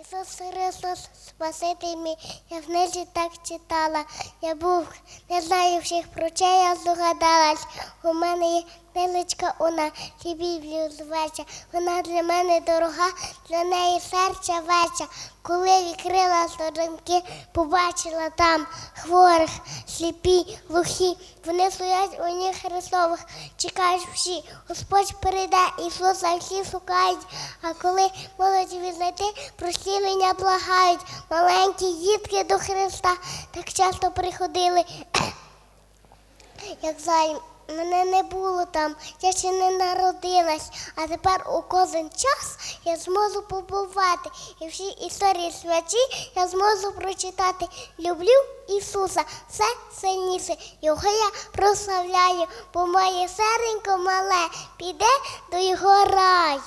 Ісус Христос, Спаситель мій, я в книзі так читала. Я був, не знаю всіх прочей, я здогадалась. У мене є книжечка вона, Біблію зветься. Вона для мене дорога, для неї серця веча. Коли відкрила сторінки, побачила там хворих, сліпі, глухі. Вони стоять у них Христових, чекають всі. Господь перейде, Ісуса всі шукають. А коли молоді відзнайти, просілення благають. Маленькі дітки до Христа так часто приходили. Як займ, мене не було там, я ще не народилась, а тепер у кожен час я зможу побувати. І всі історії святі я зможу прочитати. Люблю Ісуса, все сильніше. Його я прославляю, бо моє серенько мале піде до його раю.